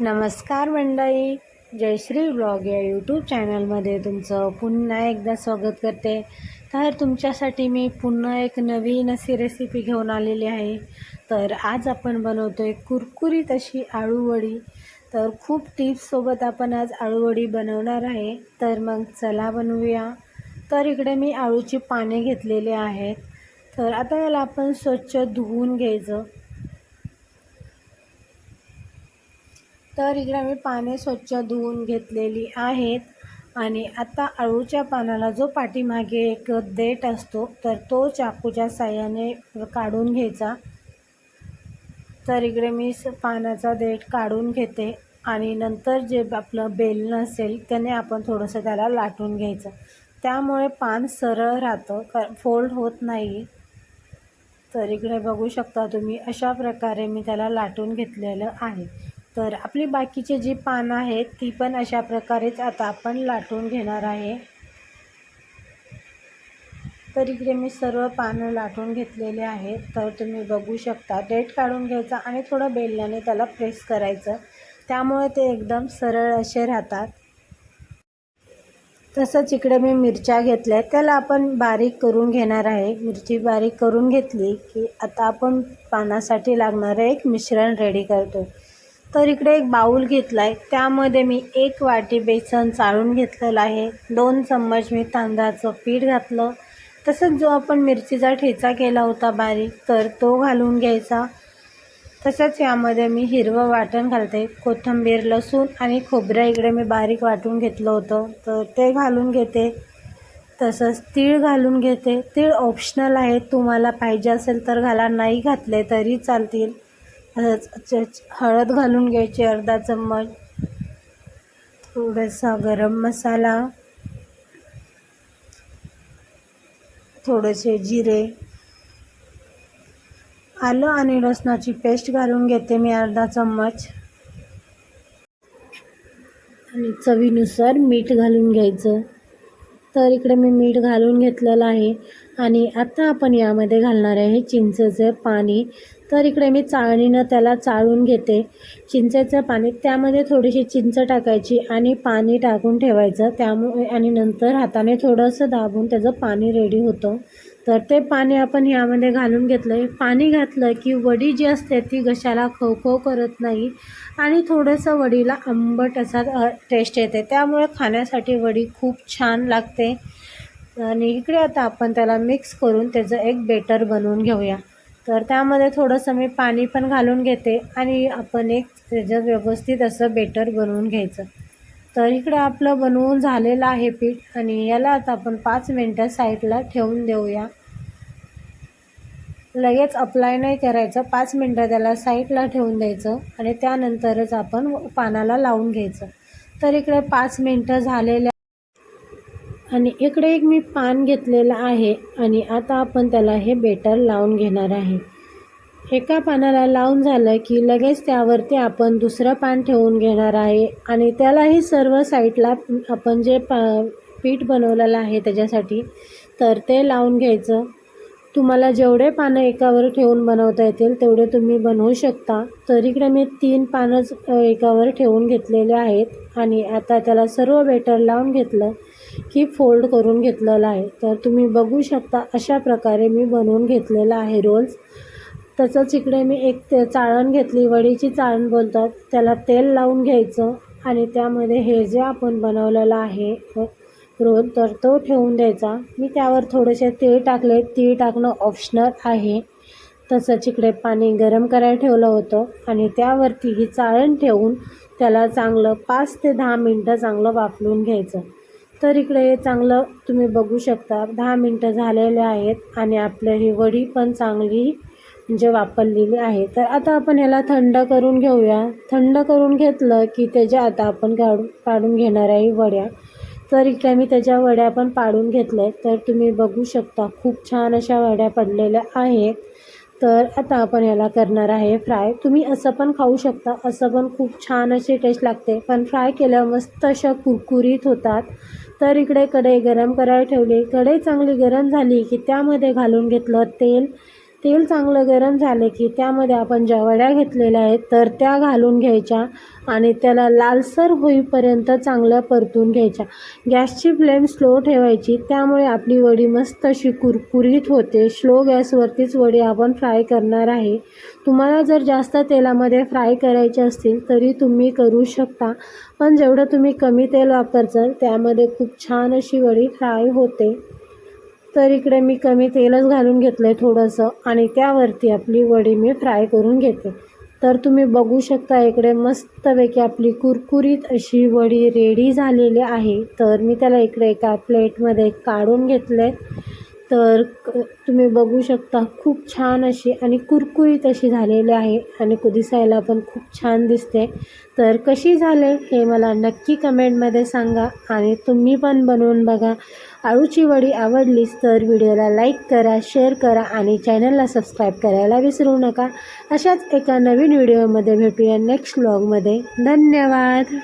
नमस्कार मंडळी. जयश्री ब्लॉग या यूट्यूब चॅनलमध्ये तुमचं पुन्हा एकदा स्वागत करते. तर तुमच्यासाठी मी पुन्हा एक नवीन अशी रेसिपी घेऊन आलेली आहे. तर आज आपण बनवतो आहे कुरकुरीत अशी आळूवडी तर खूप टिप्ससोबत आपण आज आळूवडी बनवणार आहे. तर मग चला बनवूया. तर इकडे मी आळूची पाने घेतलेली आहेत. तर आता याला आपण स्वच्छ धुवून घ्यायचं. तर इकडे मी पाने स्वच्छ धुवून घेतलेली आहेत. आणि आता अळूच्या पानाला जो पाठीमागे एक देठ असतो तर तो चाकूच्या साह्याने काढून घ्यायचा. तर इकडे मी स पानाचा देठ काढून घेते आणि नंतर जे आपलं बेलणं असेल त्याने आपण थोडंसं त्याला लाटून घ्यायचं. त्यामुळे पान सरळ राहतं क फोल्ड होत नाही. तर इकडे बघू शकता तुम्ही अशा प्रकारे मी त्याला लाटून घेतलेलं आहे. तर आपली बाकीची जी पानं आहेत ती पण अशा प्रकारेच आता आपण लाटून घेणार आहे. तर इकडे मी सर्व पानं लाटून घेतलेले आहेत. तर तुम्ही बघू शकता डेट काढून घ्यायचा आणि थोडं बेलण्याने त्याला प्रेस करायचं. त्यामुळे ते एकदम सरळ असे राहतात. तसंच इकडे मी मिरच्या घेतल्या त्याला आपण बारीक करून घेणार आहे. मिरची बारीक करून घेतली की आता आपण पानासाठी लागणारं एक मिश्रण रेडी करतो. तर इकडे एक बाऊल घेतला आहे त्यामध्ये मी एक वाटी बेसन चाळून घेतलेलं आहे. दोन चम्मच मी तांदळाचं पीठ घातलं. तसंच जो आपण मिरचीचा ठेचा केला होता बारीक तर तो घालून घ्यायचा. तसंच यामध्ये मी हिरवं वाटण घालते. कोथिंबीर लसूण आणि खोबरं इकडे मी बारीक वाटून घेतलं होतं. तर ते घालून घेते. तसंच तीळ घालून घेते. तीळ ऑप्शनल आहे. तुम्हाला पाहिजे असेल तर घाला. नाही घातले तरी चालतील. हळद घालून घ्यायची अर्धा चम्मच. थोडासा गरम मसाला. थोडेसे जिरे. आलं आणि लसणाची पेस्ट घालून घेते मी अर्धा चम्मच. आणि चवीनुसार मीठ घालून घ्यायचं. तर इकडे मी मीठ घालून घेतलेलं आहे. आणि आता आपण यामध्ये घालणार आहे चिंचेचं पाणी. तर इकडे मी चाळणीनं त्याला चाळून घेते. चिंचेचं पाणी त्यामध्ये थोडीशी चिंच टाकायची आणि पाणी टाकून ठेवायचं. त्यामुळे आणि नंतर हाताने थोडंसं दाबून त्याचं पाणी रेडी होतं. तर ते पाणी आपण यामध्ये घालून घेतलं आहे पाणी घातलं की वडी जी असते ती घशाला खवखव करत नाही आणि थोडंसं वडीला आंबट असा टेस्ट येते. त्यामुळे खाण्यासाठी वडी खूप छान लागते. आणि इकडे आता आपण त्याला मिक्स करून त्याचं एक बेटर बनवून घेऊया. तर त्यामध्ये थोडंसं मी पाणी पण घालून घेते आणि आपण एक त्याच्यात व्यवस्थित असं बेटर बनवून घ्यायचं. तर इकडे आपलं बनवून झालेलं आहे पीठ आणि याला आता आपण पाच मिनटं साईडला ठेवून देऊया. लगेच अप्लाय नाही करायचं पाच मिनटं त्याला साईडला ठेवून द्यायचं आणि त्यानंतरच आपण पानाला लावून घ्यायचं. तर इकडे पाच मिनटं झालेल्या आणि इकडे एक मी पान घेतलेलं आहे आणि आता आपण त्याला हे बेटर लावून घेणार आहे. एका पानाला लावून झालं की लगेच त्यावरती आपण दुसरं पान ठेवून घेणार आहे आणि त्यालाही सर्व साईडला आपण जे पा पीठ बनवलेलं आहे त्याच्यासाठी तर ते लावून घ्यायचं. तुम्हाला जेवढे पानं एकावर ठेवून बनवता येतील तेवढे तुम्ही बनवू शकता. तर इकडे मी तीन पानंच एकावर ठेवून घेतलेले आहेत आणि आता त्याला सर्व बेटर लावून घेतलं की फोल्ड करून घेतलेलं आहे. तर तुम्ही बघू शकता अशा प्रकारे मी बनवून घेतलेलं आहे रोल्स तसंच इकडे मी एक ते चाळण घेतली वडीची चाळण बोलतात. त्याला तेल लावून घ्यायचं आणि त्यामध्ये हे जे आपण बनवलेलं आहे रोल तर तो ठेवून द्यायचा. मी त्यावर थोडेसे तीळ टाकले. तीळ टाकणं ऑप्शनल आहे. तसंच इकडे पाणी गरम करायला ठेवलं होतं आणि त्यावरती ही चाळण ठेवून त्याला चांगलं पाच ते दहा मिनटं चांगलं वाफलून घ्यायचं. तर इकडे चांगलं तुम्ही बघू शकता दहा मिनटं झालेले आहेत आणि आपलं ही वडी पण चांगली म्हणजे वापरलेली आहे. तर आता आपण ह्याला थंड करून घेऊया. थंड करून घेतलं की त्याच्या आता आपण काढू काढून घेणार आहे वड्या. तर इकडे मी त्याच्या वड्या पण पाडून घेतल्या तर तुम्ही बघू शकता खूप छान अशा वड्या पडलेल्या आहेत. तर आता आपण याला करणार आहे फ्राय. तुम्ही असं पण खाऊ शकता असं पण खूप छान अशी टेस्ट लागते. पण फ्राय केल्यावर मस्त अशा कुरकुरीत होतात. तर इकडे कढई गरम करायला ठेवली. कढई चांगली गरम झाली की त्यामध्ये घालून घेतलं तेल. तेल चांगलं गरम झालं की त्यामध्ये आपण ज्या वड्या घेतलेल्या आहेत तर त्या घालून घ्यायच्या आणि त्याला लालसर होईपर्यंत चांगल्या परतून घ्यायच्या. गॅसची फ्लेम स्लो ठेवायची त्यामुळे आपली वडी मस्त अशी कुरकुरीत होते. स्लो गॅसवरतीच वडी आपण फ्राय करणार आहे. तुम्हाला जर जास्त तेलामध्ये फ्राय करायचे असतील तरी तुम्ही करू शकता. पण जेवढं तुम्ही कमी तेल वापरचाल त्यामध्ये खूप छान अशी वडी फ्राय होते. तर इकडे मी कमी तेलच घालून घेतलं आहे थोडंसं आणि त्यावरती आपली वडी मी फ्राय करून घेते. तर तुम्ही बघू शकता इकडे मस्तपैकी आपली कुरकुरीत अशी वडी रेडी झालेली आहे. तर मी त्याला इकडे एका प्लेटमध्ये काढून घेतले तर क- तुम्ही बघू शकता खूप छान अशी आणि कुरकुरीत अशी झालेली आहे आणि दिसायला पण खूप छान दिसते. तर कशी झाले हे मला नक्की कमेंटमध्ये सांगा आणि तुम्ही पण बनवून बघा. आळूची वडी आवडलीच तर व्हिडिओला लाईक करा शेअर करा आणि चॅनलला सबस्क्राईब करायला विसरू नका. अशाच एका नवीन व्हिडिओमध्ये भेटूया नेक्स्ट ब्लॉगमध्ये धन्यवाद!